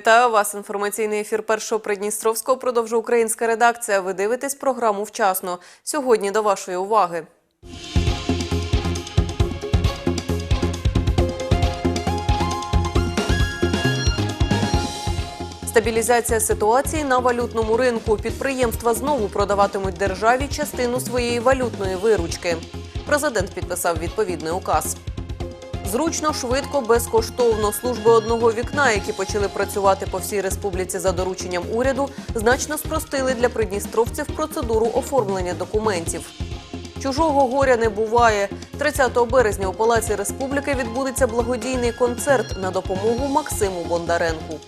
Вітаю вас. Інформаційний ефір першого Придністровського продовжує українська редакція. Ви дивитесь програму вчасно. Сьогодні до вашої уваги. Стабілізація ситуації на валютному ринку. Підприємства знову продаватимуть державі частину своєї валютної виручки. Президент підписав відповідний указ. Зручно, швидко, безкоштовно. Служби одного вікна, які почали працювати по всій республіці за дорученням уряду, значно спростили для придністровців процедуру оформлення документів. Чужого горя не буває. 30 березня у Палаці Республіки відбудеться благодійний концерт на допомогу Максиму Бондаренку.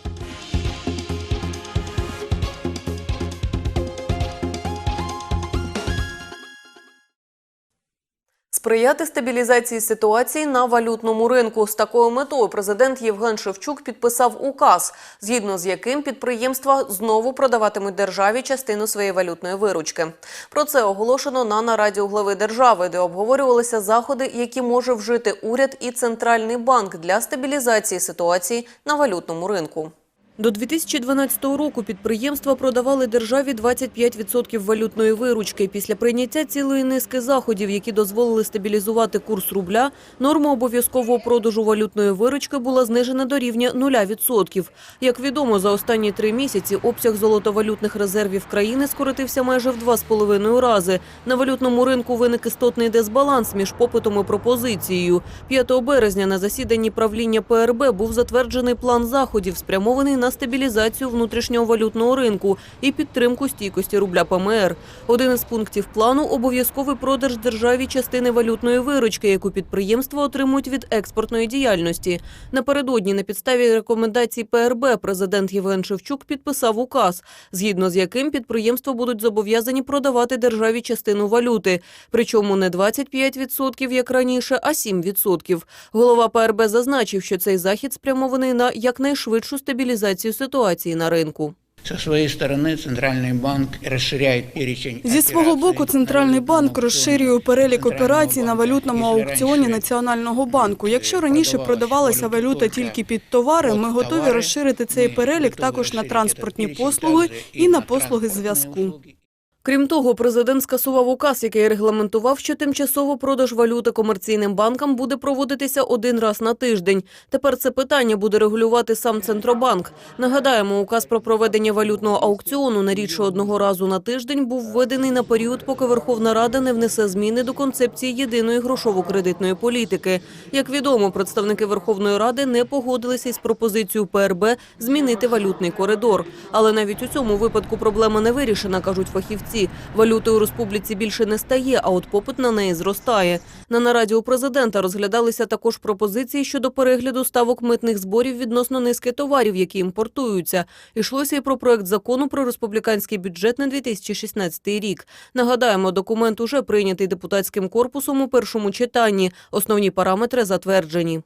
Сприяти стабілізації ситуації на валютному ринку з такою метою президент Євген Шевчук підписав указ, згідно з яким підприємства знову продаватимуть державі частину своєї валютної виручки. Про це оголошено на нараді у глави держави, де обговорювалися заходи, які може вжити уряд і центральний банк для стабілізації ситуації на валютному ринку. До 2012 року підприємства продавали державі 25% валютної виручки. Після прийняття цілої низки заходів, які дозволили стабілізувати курс рубля, норма обов'язкового продажу валютної виручки була знижена до рівня 0%. Як відомо, за останні три місяці обсяг золотовалютних резервів країни скоротився майже в два з половиною рази. На валютному ринку виник істотний дисбаланс між попитом і пропозицією. 5 березня на засіданні правління ПРБ був затверджений план заходів, спрямований на стабілізацію внутрішнього валютного ринку і підтримку стійкості рубля ПМР. Один із пунктів плану – обов'язковий продаж державі частини валютної виручки, яку підприємства отримують від експортної діяльності. Напередодні на підставі рекомендацій ПРБ президент Євген Шевчук підписав указ, згідно з яким підприємства будуть зобов'язані продавати державі частину валюти. Причому не 25%, як раніше, а 7%. Голова ПРБ зазначив, що цей захід спрямований на якнайшвидшу стабілізацію ситуації на ринку. Со своєї сторони центральний банк розширяє перечень Зі свого боку, центральний банк розширює перелік операцій на валютному аукціоні Національного банку. Якщо раніше продавалася валюта тільки під товари, ми готові розширити цей перелік також на транспортні послуги і на послуги зв'язку. Крім того, президент скасував указ, який регламентував, що тимчасово продаж валюти комерційним банкам буде проводитися один раз на тиждень. Тепер це питання буде регулювати сам Центробанк. Нагадаємо, указ про проведення валютного аукціону на рідше одного разу на тиждень був введений на період, поки Верховна Рада не внесе зміни до концепції єдиної грошово-кредитної політики. Як відомо, представники Верховної Ради не погодилися із пропозицією ПРБ змінити валютний коридор. Але навіть у цьому випадку проблема не вирішена, кажуть фахівці. Валюти у республіці більше не стає, а от попит на неї зростає. На нараді у президента розглядалися також пропозиції щодо перегляду ставок митних зборів відносно низки товарів, які імпортуються. Ішлося і про проект закону про республіканський бюджет на 2016 рік. Нагадаємо, документ уже прийнятий депутатським корпусом у першому читанні. Основні параметри затверджені.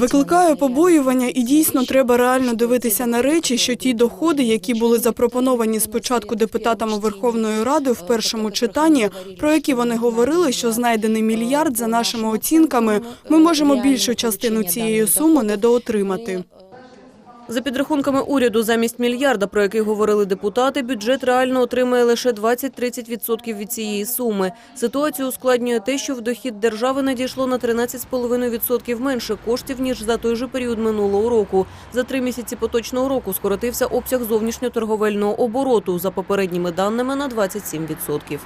Викликає побоювання, і дійсно треба реально дивитися на речі, що ті доходи, які були запропоновані спочатку депутатами Верховної Ради в першому читанні, про які вони говорили, що знайдений мільярд за нашими оцінками, ми можемо більшу частину цієї суми недоотримати. За підрахунками уряду, замість мільярда, про який говорили депутати, бюджет реально отримає лише 20-30% від цієї суми. Ситуацію ускладнює те, що в дохід держави надійшло на 13,5% менше коштів, ніж за той же період минулого року. За три місяці поточного року скоротився обсяг зовнішньоторговельного обороту, за попередніми даними, на 27%.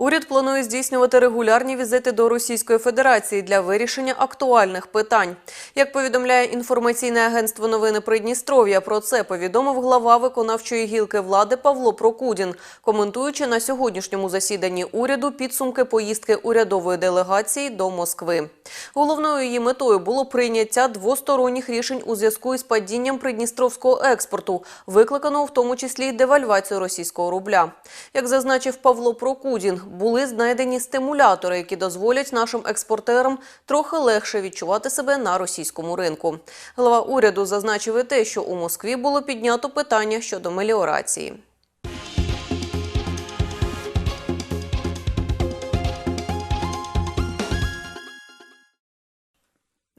Уряд планує здійснювати регулярні візити до Російської Федерації для вирішення актуальних питань. Як повідомляє інформаційне агентство новини Придністров'я, про це повідомив глава виконавчої гілки влади Павло Прокудін, коментуючи на сьогоднішньому засіданні уряду підсумки поїздки урядової делегації до Москви. Головною її метою було прийняття двосторонніх рішень у зв'язку із падінням придністровського експорту, викликаного в тому числі й девальвацією російського рубля. Як зазначив Павло Прокудін, були знайдені стимулятори, які дозволять нашим експортерам трохи легше відчувати себе на російському ринку. Глава уряду зазначив і те, що у Москві було піднято питання щодо меліорації.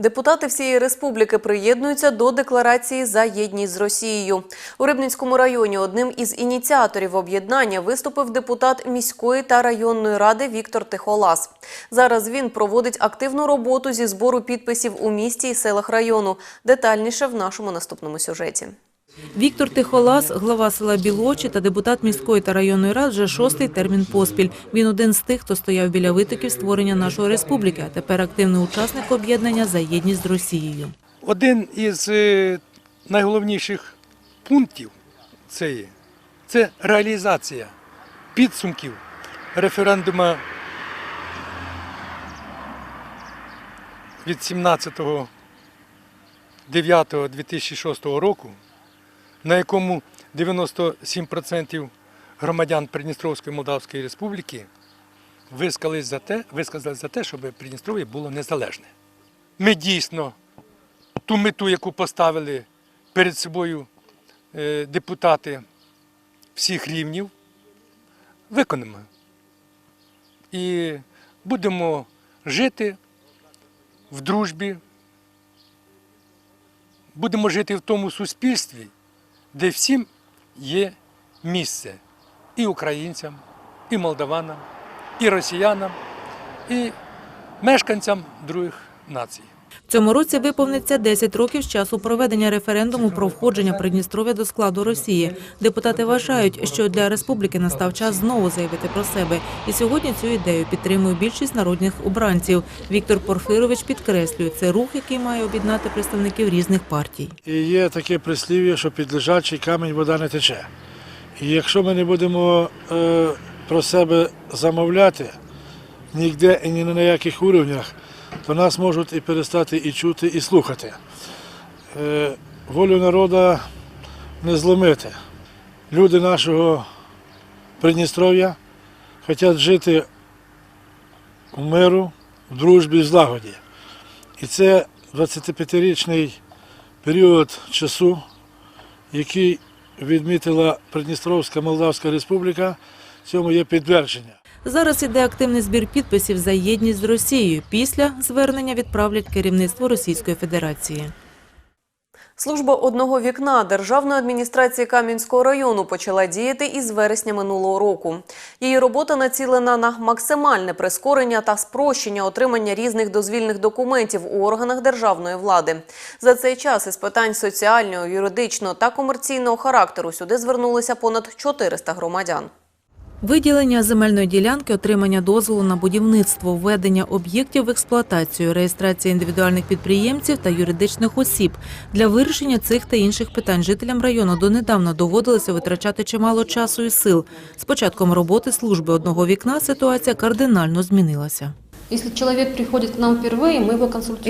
Депутати всієї республіки приєднуються до декларації за єдність з Росією. У Рибницькому районі одним із ініціаторів об'єднання виступив депутат міської та районної ради Віктор Тихолас. Зараз він проводить активну роботу зі збору підписів у місті і селах району. Детальніше в нашому наступному сюжеті. Віктор Тихолас, глава села Білочі та депутат міської та районної ради вже шостий термін поспіль. Він один з тих, хто стояв біля витоків створення нашої республіки, а тепер активний учасник об'єднання за єдність з Росією. Один із е, найголовніших пунктів цієї це реалізація підсумків референдуму від 17.09.2006 року, на якому 97% громадян Придністровської Молдавської Республіки висказались за те, висказались за те, щоб Придністров'я було незалежне. Ми дійсно ту мету, яку поставили перед собою е, депутати всіх рівнів, виконаємо. І будемо жити в дружбі, будемо жити в тому суспільстві, де всім є місце і українцям, і молдаванам, і росіянам, і мешканцям других націй. В цьому році виповниться 10 років з часу проведення референдуму про входження Придністров'я до складу Росії. Депутати вважають, що для республіки настав час знову заявити про себе. І сьогодні цю ідею підтримує більшість народних обранців. Віктор Порфирович підкреслює, це рух, який має об'єднати представників різних партій. І є таке прислів'я, що під лежачий камінь вода не тече. І якщо ми не будемо е, про себе замовляти ніде і ні на яких уровнях, то нас можуть і перестати і чути, і слухати. Е, волю народу не зломити. Люди нашого Придністров'я хочуть жити в миру, в дружбі, в злагоді. І це 25-річний період часу, який відмітила Придністровська Молдавська Республіка, цьому є підтвердження. Зараз іде активний збір підписів за єдність з Росією. Після звернення відправлять керівництво Російської Федерації. Служба одного вікна Державної адміністрації Кам'янського району почала діяти із вересня минулого року. Її робота націлена на максимальне прискорення та спрощення отримання різних дозвільних документів у органах державної влади. За цей час із питань соціального, юридичного та комерційного характеру сюди звернулися понад 400 громадян. Виділення земельної ділянки, отримання дозволу на будівництво, введення об'єктів в експлуатацію, реєстрація індивідуальних підприємців та юридичних осіб. Для вирішення цих та інших питань жителям району донедавна доводилося витрачати чимало часу і сил. З початком роботи служби одного вікна ситуація кардинально змінилася.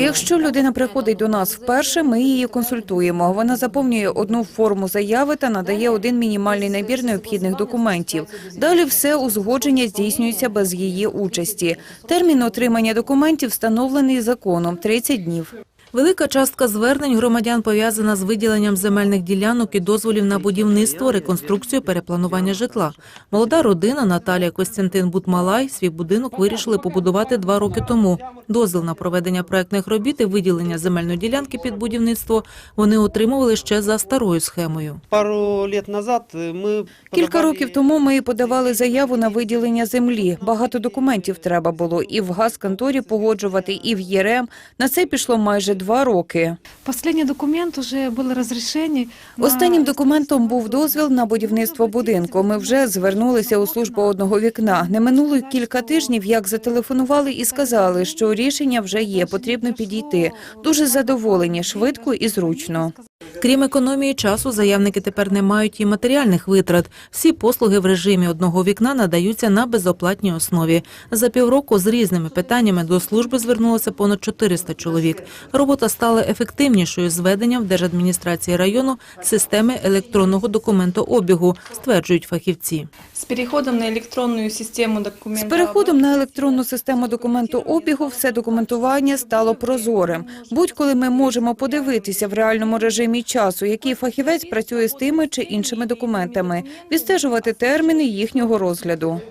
Якщо людина приходить до нас вперше, ми її консультуємо. Вона заповнює одну форму заяви та надає один мінімальний набір необхідних документів. Далі все узгодження здійснюється без її участі. Термін отримання документів встановлений законом 30 днів. Велика частка звернень громадян пов'язана з виділенням земельних ділянок і дозволів на будівництво, реконструкцію, перепланування житла. Молода родина Наталія Костянтин Бутмалай свій будинок вирішили побудувати два роки тому. Дозвіл на проведення проектних робіт і виділення земельної ділянки під будівництво вони отримували ще за старою схемою. Пару лет назад ми Кілька років тому ми подавали заяву на виділення землі. Багато документів треба було і в газконторі погоджувати, і в ЄРЕМ. На це пішло майже два роки. Останній документ вже були розрішені. Останнім документом був дозвіл на будівництво будинку. Ми вже звернулися у службу одного вікна. Не минуло кілька тижнів, як зателефонували і сказали, що рішення вже є, потрібно підійти. Дуже задоволені, швидко і зручно. Крім економії часу, заявники тепер не мають і матеріальних витрат. Всі послуги в режимі одного вікна надаються на безоплатній основі. За півроку з різними питаннями до служби звернулося понад 400 чоловік. Робота стала ефективнішою з введенням в держадміністрації району системи електронного документообігу, стверджують фахівці. С переходом на электронную систему З переходом на електронну систему документообігу все документування стало прозорим. Будь-коли ми можемо подивитися в реальному режимі часу, який фахівець працює з тими чи іншими документами, відстежувати терміни їхнього розгляду.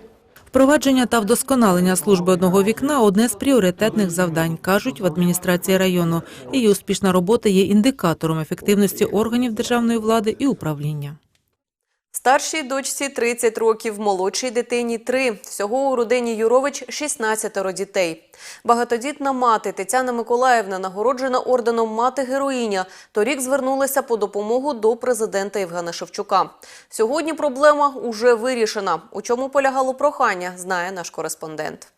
Впровадження та вдосконалення служби одного вікна одне з пріоритетних завдань, кажуть в адміністрації району. Її успішна робота є індикатором ефективності органів державної влади і управління. Старшій дочці 30 років, молодшій дитині 3. Всього у родині Юрович 16 дітей. Багатодітна мати Тетяна Миколаївна, нагороджена орденом Мати героїня, торік звернулася по допомогу до президента Євгена Шевчука. Сьогодні проблема уже вирішена. У чому полягало прохання, знає наш кореспондент.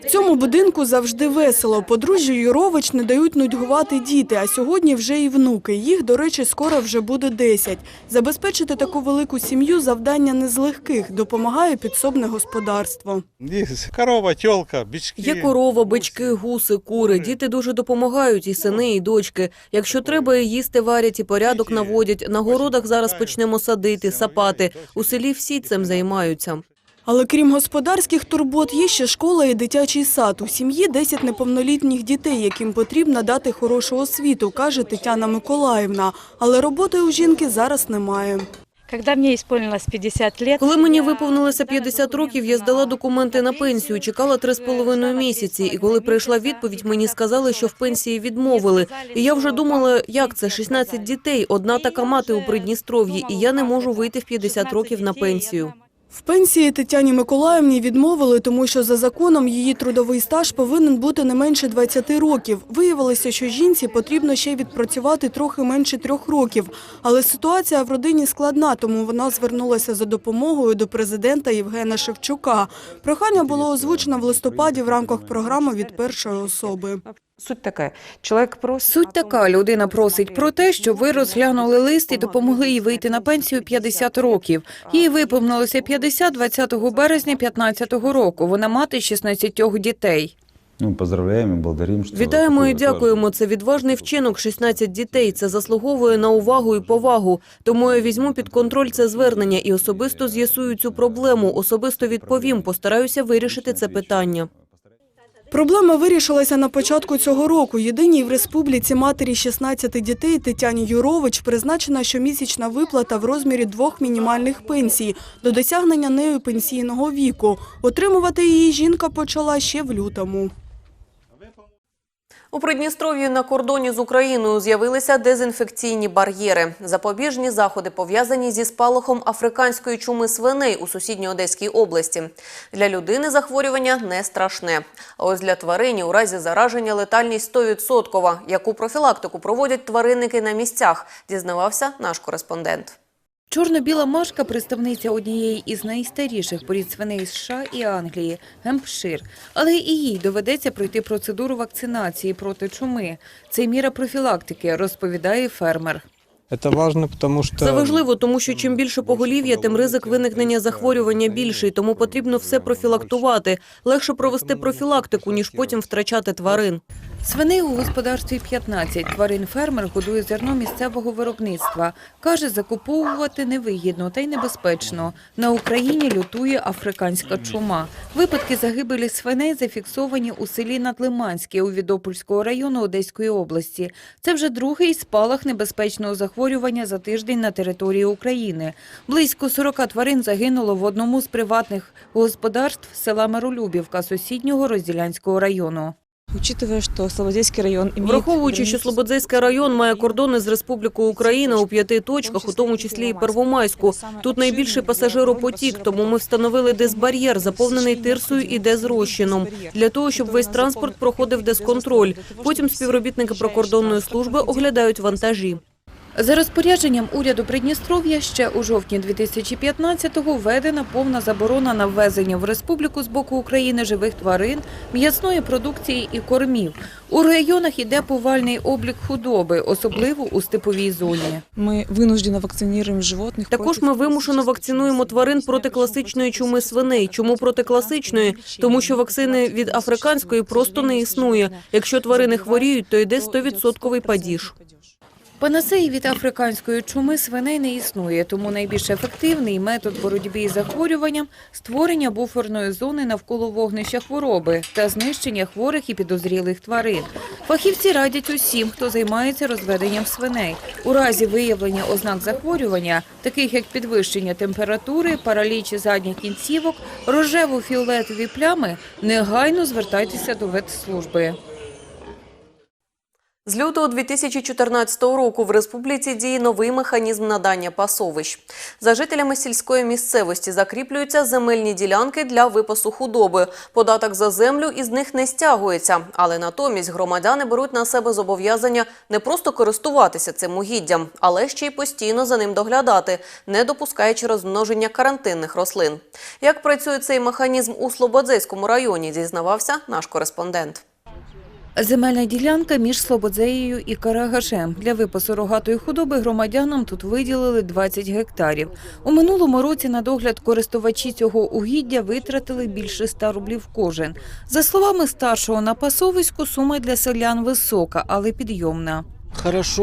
В цьому будинку завжди весело. Подружжю Юрович не дають нудьгувати діти, а сьогодні вже і внуки. Їх, до речі, скоро вже буде 10. Забезпечити таку велику сім'ю завдання не з легких, допомагає підсобне господарство. Корова, тілка, бички. Є корова, бички, гуси, кури. Діти дуже допомагають, і сини, і дочки. Якщо треба, і їсти варять, і порядок наводять. На городах зараз почнемо садити, сапати. У селі всі цим займаються. Але крім господарських турбот, є ще школа і дитячий сад. У сім'ї 10 неповнолітніх дітей, яким потрібно дати хорошу освіту, каже Тетяна Миколаївна. Але роботи у жінки зараз немає. Когда мне исполнилось 50 лет, Коли мені виповнилося 50 років, я здала документи на пенсію, чекала три з половиною місяці. І коли прийшла відповідь, мені сказали, що в пенсії відмовили. І я вже думала, як це 16 дітей, одна така мати у Придністров'ї, і я не можу вийти в 50 років на пенсію. В пенсії Тетяні Миколаївні відмовили, тому що за законом її трудовий стаж повинен бути не менше 20 років. Виявилося, що жінці потрібно ще відпрацювати трохи менше трьох років. Але ситуація в родині складна, тому вона звернулася за допомогою до президента Євгена Шевчука. Прохання було озвучено в листопаді в рамках програми від першої особи. Суть така. Чоловік просить... Суть така, людина просить про те, щоб ви розглянули лист і допомогли їй вийти на пенсію 50 років. Їй виповнилося 50 20 березня 15 року. Вона мати 16 дітей. Ну, поздравляємо, благодарим. Що Вітаємо і дякуємо. Це відважний вчинок 16 дітей. Це заслуговує на увагу і повагу. Тому я візьму під контроль це звернення і особисто з'ясую цю проблему. Особисто відповім. Постараюся вирішити це питання. Проблема вирішилася на початку цього року. Єдиній в республіці матері 16 дітей Тетяні Юрович призначена щомісячна виплата в розмірі двох мінімальних пенсій до досягнення нею пенсійного віку. Отримувати її жінка почала ще в лютому. У Придністров'ї на кордоні з Україною з'явилися дезінфекційні бар'єри. Запобіжні заходи пов'язані зі спалахом африканської чуми свиней у сусідній Одеській області. Для людини захворювання не страшне. А ось для тварині у разі зараження летальність 100%. Яку профілактику проводять тваринники на місцях, дізнавався наш кореспондент. Чорно-біла машка – представниця однієї із найстаріших порід свиней США і Англії – Гемпшир. Але і їй доведеться пройти процедуру вакцинації проти чуми. Це міра профілактики, розповідає фермер. Це важливо, тому що... Це важливо, тому що чим більше поголів'я, тим ризик виникнення захворювання більший. Тому потрібно все профілактувати. Легше провести профілактику, ніж потім втрачати тварин. Свиней у господарстві 15. Тварин фермер годує зерно місцевого виробництва. Каже, закуповувати невигідно та й небезпечно. На Україні лютує африканська чума. Випадки загибелі свиней зафіксовані у селі Надлиманське у Відопольського району Одеської області. Це вже другий спалах небезпечного захворювання за тиждень на території України. Близько 40 тварин загинуло в одному з приватних господарств села Миролюбівка сусіднього Розділянського району. Учитывая, що Слободейський район имеет... Враховуючи, що Слободзейський район має кордони з Республікою Україна у п'яти точках, у тому числі і Первомайську. Тут найбільший пасажиропотік, тому ми встановили дезбар'єр, заповнений тирсою і дезрозчином, для того, щоб весь транспорт проходив дезконтроль. Потім співробітники прикордонної служби оглядають вантажі. За розпорядженням уряду Придністров'я ще у жовтні 2015-го введена повна заборона на ввезення в республіку з боку України живих тварин, м'ясної продукції і кормів. У районах іде повальний облік худоби, особливо у степовій зоні. Ми винуждено вакциnuємо животних. Також ми вимушено вакцинуємо тварин проти класичної чуми свиней. Чому проти класичної? Тому що вакцини від африканської просто не існує. Якщо тварини хворіють, то йде 100% падіж. Панацеї від африканської чуми свиней не існує, тому найбільш ефективний метод боротьби із захворюванням – створення буферної зони навколо вогнища хвороби та знищення хворих і підозрілих тварин. Фахівці радять усім, хто займається розведенням свиней. У разі виявлення ознак захворювання, таких як підвищення температури, параліч задніх кінцівок, рожево-фіолетові плями, негайно звертайтеся до ветслужби. З лютого 2014 року в республіці діє новий механізм надання пасовищ. За жителями сільської місцевості закріплюються земельні ділянки для випасу худоби. Податок за землю із них не стягується, але натомість громадяни беруть на себе зобов'язання не просто користуватися цим угіддям, але ще й постійно за ним доглядати, не допускаючи розмноження карантинних рослин. Як працює цей механізм у Слободзейському районі, дізнавався наш кореспондент. Земельна ділянка між Слободзеєю і Карагашем. Для випасу рогатої худоби громадянам тут виділили 20 гектарів. У минулому році на догляд користувачі цього угіддя витратили більше 100 рублів кожен. За словами старшого на пасовиську, сума для селян висока, але підйомна. Хорошо,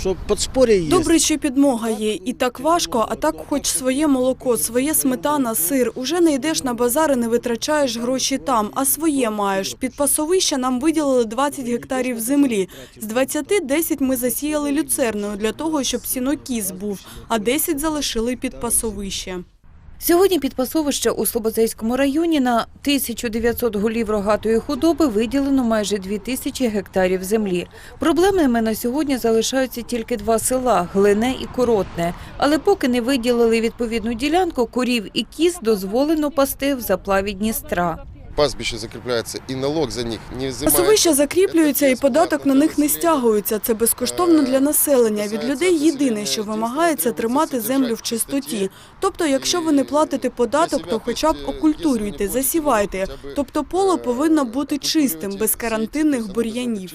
що подспор'я є. Добре, що підмога є. І так важко, а так хоч своє молоко, своє сметана, сир. Уже не йдеш на базар і не витрачаєш гроші там, а своє маєш. Під пасовище нам виділили 20 гектарів землі. З 20 – 10 ми засіяли люцерною для того, щоб сінокіс був, а 10 залишили під пасовище. Сьогодні під пасовище у Слободзейському районі на 1900 голів рогатої худоби виділено майже 2000 гектарів землі. Проблемними на сьогодні залишаються тільки два села – Глине і Коротне. Але поки не виділили відповідну ділянку, корів і кіз дозволено пасти в заплаві Дністра. Пастбище закріпляється і налог за них не взимається. Пасовища закріплюються і податок на них не стягується. Це безкоштовно для населення. Від людей єдине, що вимагається тримати землю в чистоті. Тобто, якщо ви не платите податок, то хоча б окультурюйте, засівайте. Тобто поле повинно бути чистим, без карантинних бур'янів.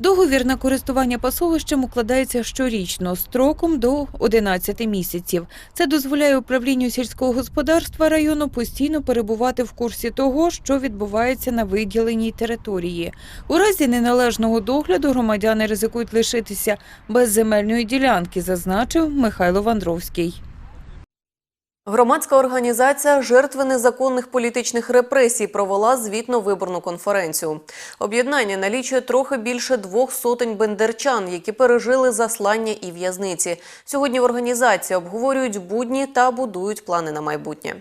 Договір на користування пасовищем укладається щорічно строком до 11 місяців. Це дозволяє управлінню сільського господарства району постійно перебувати в курсі того, що відбувається на виділеній території. У разі неналежного догляду громадяни ризикують лишитися без земельної ділянки, зазначив Михайло Вандровський. Громадська організація «Жертви незаконних політичних репресій» провела звітно-виборну конференцію. Об'єднання налічує трохи більше двох сотень бендерчан, які пережили заслання і в'язниці. Сьогодні в організації обговорюють будні та будують плани на майбутнє.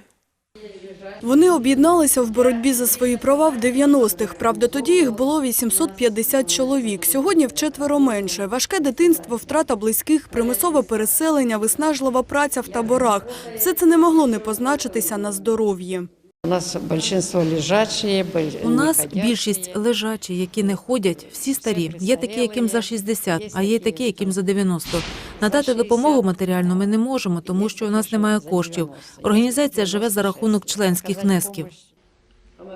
Вони об'єдналися в боротьбі за свої права в 90-х. Правда, тоді їх було 850 чоловік. Сьогодні вчетверо менше. Важке дитинство, втрата близьких, примусове переселення, виснажлива праця в таборах. Все це не могло не позначитися на здоров'ї. У нас большинство лежачі, У нас більшість лежачі, які не ходять, всі старі. Є такі, яким за 60, а є такі, яким за 90. Надати допомогу матеріальну ми не можемо, тому що у нас немає коштів. Організація живе за рахунок членських внесків.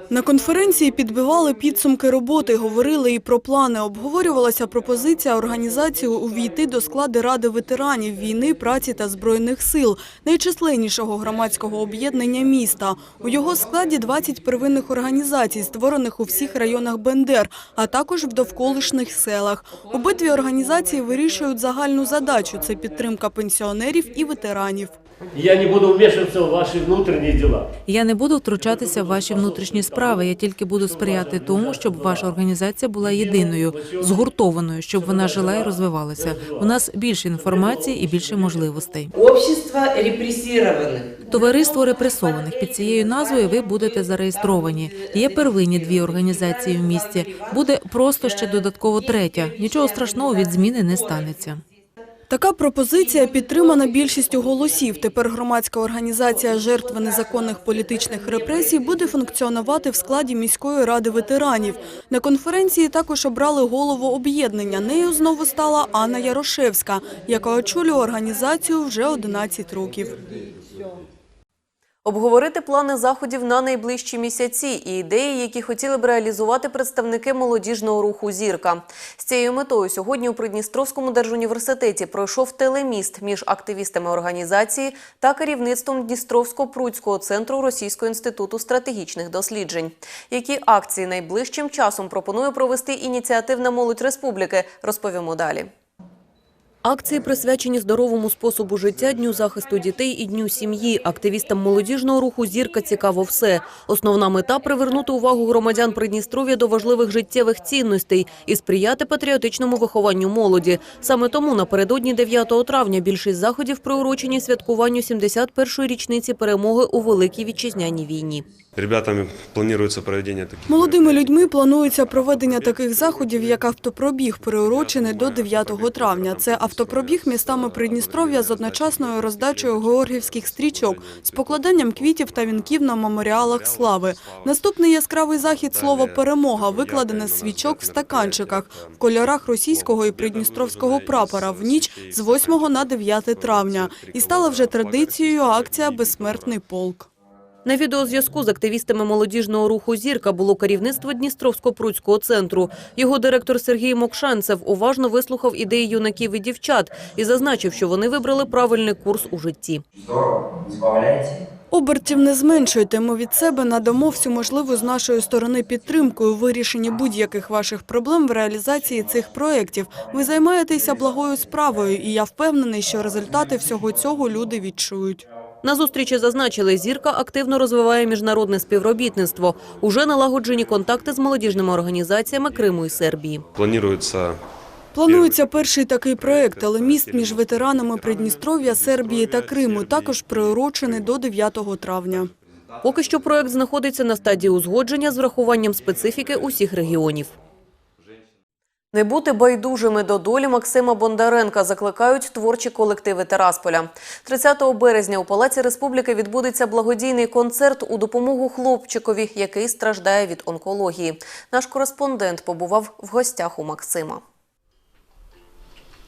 На конференції підбивали підсумки роботи, говорили і про плани. Обговорювалася пропозиція організації увійти до складу Ради ветеранів війни, праці та збройних сил, найчисленнішого громадського об'єднання міста. У його складі 20 первинних організацій, створених у всіх районах Бендер, а також в довколишніх селах. Обидві організації вирішують загальну задачу – це підтримка пенсіонерів і ветеранів. Я не буду вмішуватися в ваші внутрішні діла. Я не буду втручатися в ваші внутрішні справи. Я тільки буду сприяти тому, щоб ваша організація була єдиною, згуртованою, щоб вона жила і розвивалася. У нас більше інформації і більше можливостей. Общество репресированих. Товариство репресованих під цією назвою ви будете зареєстровані. Є первинні дві організації в місті. Буде просто ще додатково третя. Нічого страшного від зміни не станеться. Така пропозиція підтримана більшістю голосів. Тепер громадська організація жертви незаконних політичних репресій буде функціонувати в складі міської ради ветеранів. На конференції також обрали голову об'єднання. Нею знову стала Анна Ярошевська, яка очолює організацію вже 11 років. Обговорити плани заходів на найближчі місяці і ідеї, які хотіли б реалізувати представники молодіжного руху «Зірка». З цією метою сьогодні у Придністровському держуніверситеті пройшов телеміст між активістами організації та керівництвом Дністровсько-Пруцького центру Російського інституту стратегічних досліджень. Які акції найближчим часом пропонує провести ініціативна молодь республіки, розповімо далі. Акції присвячені здоровому способу життя, дню захисту дітей і дню сім'ї. Активістам молодіжного руху Зірка цікаво все. Основна мета привернути увагу громадян Придністров'я до важливих життєвих цінностей і сприяти патріотичному вихованню молоді. Саме тому напередодні 9 травня більшість заходів приурочені святкуванню 71-ї річниці перемоги у великій вітчизняній війні. Ребятами планируется проведение таких. Молодими людьми планується проведення таких заходів, як автопробіг, приурочений до 9 травня. Це автопробіг містами Придністров'я з одночасною роздачею георгівських стрічок, з покладанням квітів та вінків на меморіалах слави. Наступний яскравий захід слово «перемога» викладене з свічок в стаканчиках в кольорах російського і придністровського прапора в ніч з 8 на 9 травня. І стала вже традицією акція «Безсмертний полк». На відеозв'язку з активістами молодіжного руху «Зірка» було керівництво Дністровсько-Пруцького центру. Його директор Сергій Мокшанцев уважно вислухав ідеї юнаків і дівчат і зазначив, що вони вибрали правильний курс у житті. Обертів не зменшуйте. Ми від себе надамо всю можливу з нашої сторони підтримку у вирішенні будь-яких ваших проблем в реалізації цих проєктів. Ви займаєтеся благою справою, і я впевнений, що результати всього цього люди відчують. На зустрічі зазначили, «Зірка» активно розвиває міжнародне співробітництво. Уже налагоджені контакти з молодіжними організаціями Криму і Сербії. Планируется Планується перший такий проєкт, але міст між ветеранами Придністров'я, Сербії та Криму також приурочений до 9 травня. Поки що проект знаходиться на стадії узгодження з врахуванням специфіки усіх регіонів. Не бути байдужими до долі Максима Бондаренка закликають творчі колективи Терасполя. 30 березня у Палаці Республіки відбудеться благодійний концерт у допомогу хлопчикові, який страждає від онкології. Наш кореспондент побував в гостях у Максима.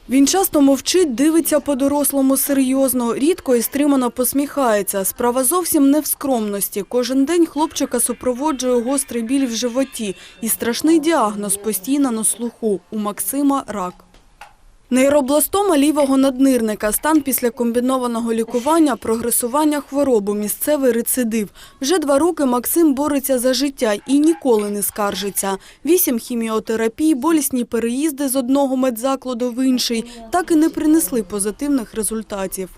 Він часто мовчить, дивиться по-дорослому серйозно, рідко і стримано посміхається. Справа зовсім не в скромності. Кожен день хлопчика супроводжує гострий біль в животі і страшний діагноз постійно на слуху. У Максима – рак. Нейробластома лівого наднирника, стан після комбінованого лікування, прогресування хвороби, місцевий рецидив. Вже два роки Максим бореться за життя і ніколи не скаржиться. Вісім хіміотерапій, болісні переїзди з одного медзакладу в інший так і не принесли позитивних результатів.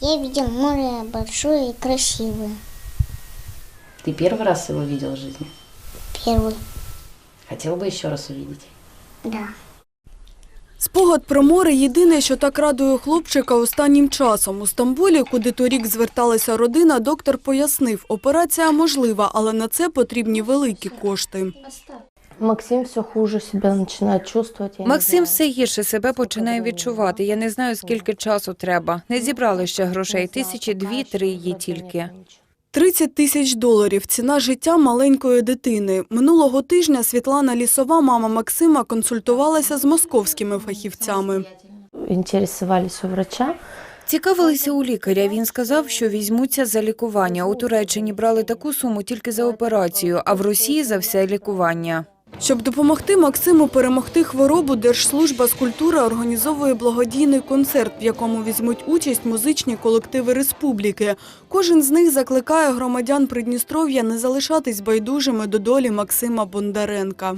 Я видел море большое и красивое. Ты первый раз его видел в жизни? Первый, Хотел бы еще раз увидеть? да. Спогад про море – єдине, що так радує хлопчика останнім часом. У Стамбулі, куди торік зверталася родина, доктор пояснив, операція можлива, але на це потрібні великі кошти. Максим все хуже себя начинает чувствовать. я не Максим все гірше себе починає відчувати. Я не знаю, скільки часу треба. Не зібрали ще грошей. Тисячі дві-три є тільки. 30 тисяч доларів – ціна життя маленької дитини. Минулого тижня Світлана Лісова, мама Максима, консультувалася з московськими фахівцями. Интересовались у врача. Цікавилися у лікаря. Він сказав, що візьмуться за лікування. У Туреччині брали таку суму тільки за операцію, а в Росії за все лікування. Щоб допомогти Максиму перемогти хворобу, Держслужба з культури організовує благодійний концерт, в якому візьмуть участь музичні колективи республіки. Кожен з них закликає громадян Придністров'я не залишатись байдужими до долі Максима Бондаренка.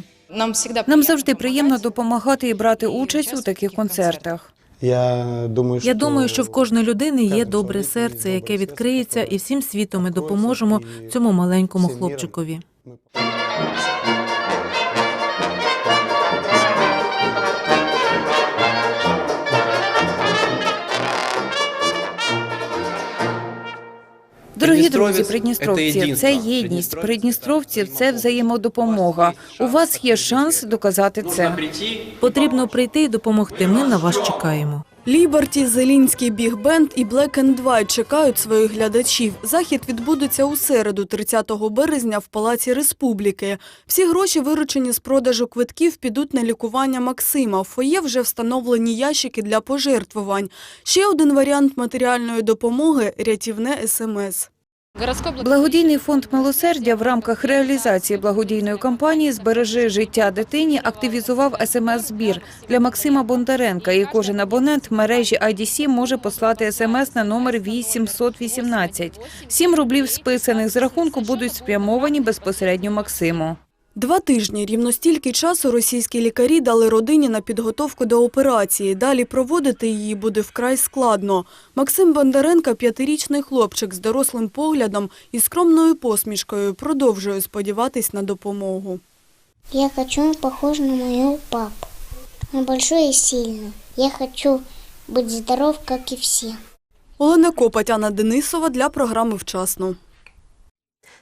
Нам завжди приємно допомагати і брати участь у таких концертах. Я думаю, Я думаю, що в кожної людини є добре серце, яке відкриється, і всім світом ми допоможемо цьому маленькому хлопчикові. Дорогі друзі, придністровці, це єдність. Придністровців це взаємодопомога. У вас є шанс доказати це. Потрібно прийти і допомогти. Ми на вас чекаємо. Ліберті, Зелінський біг-бенд і Black and White чекають своїх глядачів. Захід відбудеться у середу, 30 березня, в Палаці Республіки. Всі гроші, виручені з продажу квитків, підуть на лікування Максима. В фоє вже встановлені ящики для пожертвувань. Ще один варіант матеріальної допомоги – рятівне СМС. Благодійний фонд милосердя в рамках реалізації благодійної кампанії «Збережи життя дитині» активізував СМС-збір для Максима Бондаренка, і кожен абонент мережі IDC може послати СМС на номер 8718. Сім рублів списаних з рахунку будуть спрямовані безпосередньо Максиму. Два тижні рівно стільки часу російські лікарі дали родині на підготовку до операції. Далі проводити її буде вкрай складно. Максим Бондаренко, п'ятирічний хлопчик з дорослим поглядом і скромною посмішкою, продовжує сподіватись на допомогу. Я хочу быть похож на моего папу. Он большой и сильный. Я хочу быть здоров, как и все. Олена Копоть, Анна Денисова для програми «Вчасно».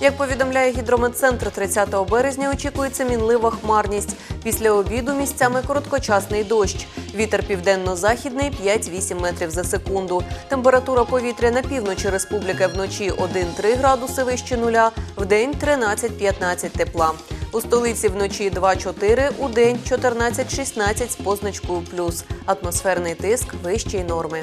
Як повідомляє гідрометцентр, 30 березня очікується мінлива хмарність. Після обіду місцями короткочасний дощ. Вітер південно-західний 5-8 метрів за секунду. Температура повітря на півночі республіки вночі 1-3 градуси вище нуля, вдень 13-15 тепла. У столиці вночі 2-4, у день 14-16 з позначкою плюс. Атмосферний тиск вищий норми.